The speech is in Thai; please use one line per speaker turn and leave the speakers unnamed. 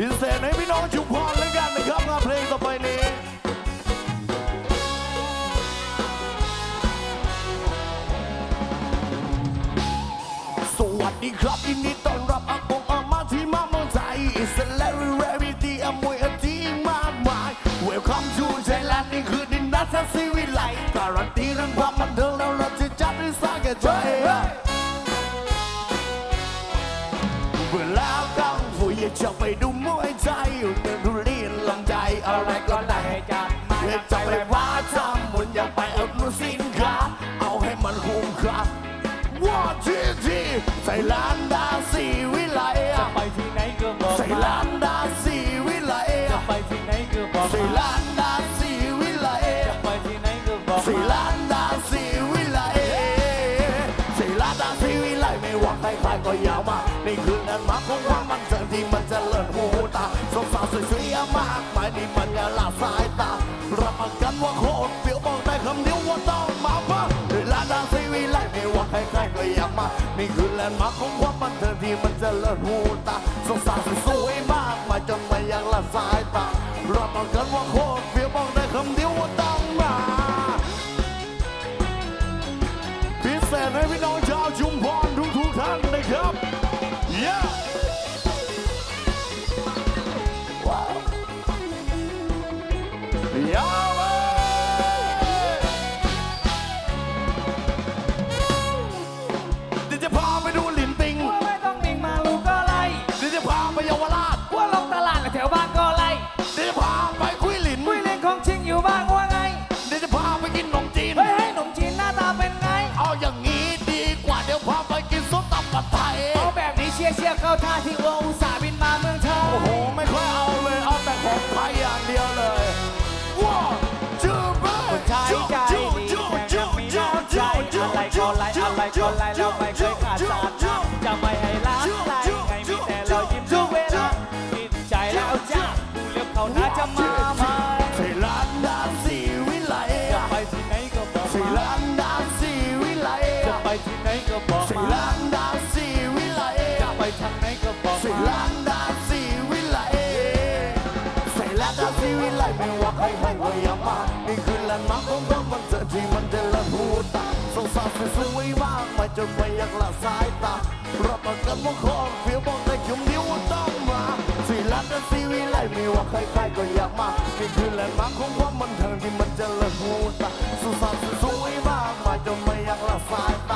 พิเศษให้พี่น้องชุมพรแล้วกันนะครับงานเพลงต่อไปนี้ สวัสดีครับยินดีต้อนรับอากงอามาที่มาเมืองไทย It's a very very day อมวยอดีมากมาย Welcome to Thailand นี่คือดินแดนแห่งสิวิไลการันตีเรื่องความบันเทิงแล้วเราจะจัดให้สร้างแก่ใจเวลากลางฝุ่ยจะไปดู อะไรก็ได้
จัดมาเรียกจะไปว่าจำมุนอย่าไปเอาดู
สินค้าเอาให้มันคุ้มค่าว่าทีทีใส่ล้านดาสีวิไลจะไ
ปที่ไหนก็บอกใส่มาล้า
นดาสีวิไลจะ
ไปที่ไหนก็บอกใส่มาล
้านดาสีวิไลจะ
ไปที่ไหนก็บอกใส่มาล้
านดาสีวิไลใส่ล้านดาสีวิไลไม่ว่าใครๆก็อยากมานี่คือแลนด์มาร์คของความมันเทิงที่มันเจะเลิศหูตา สงสารสวยมากมายนี่มันอย่าละสายตารับประกันว่าโคตรเปรี้ยวบอกได้คำเดียวว่าต้องมาพักด้วลานดาสีวีไลไม่ว่าใครๆก็อยากมา นี่คือแลนด์มาร์คของความบันเทิงที่มันจะเลิศหูตาสงสารสวยมากมายจนไม่อยากละสายตารับประกันว่าโคตรเปรี้ยวบอก เดี๋ยวจะพาไปดูหลินปิง ว่า
ไม่ต้องนิ่งมาลูกก็ไล่
เดี๋ยวจะพาไปเยาวราช
ว่าลงตลาดแถวบ้านก็ไล่
เดี๋ยวจะพาไปคุยหลินคุยเล
่นของจริงอยู่บ้างว่าไง
เดี๋ยวจะพาไปกินขนมจีน เฮ้ย
ให้หนมจีนหน้าตาเป็นไง
เอาอย่างนี้ดีกว่าเดี๋ยวพาไปกินส้มตำผัดไทย เอา
แบบนี้เชียร์เชียร์เข้าท่าที่ว่าอุตส
อะไรก็ไล่แล้วไม่เคยขาดสารนะ
จะไม่ให้ล้า
ใส่ร้านดาสีวิไลไม่ว่าใครใครก็อย่ามานี่คือแลนด์มาร์คของความมันเจอที่มันเดินละหูตาสงสารสวยมากมาจนไม่อยากละสายตารับประกันว่าของเพียวบอกได้คำเดียวว่าต้องมาสีร้านดาสีวิไลไม่ว่าใครใครก็อยากมานี่คือแลนด์มาร์คของความมันเทิงที่มันเจริญหูตาสงสารสวยมากมาจนไม่อยากละสายตา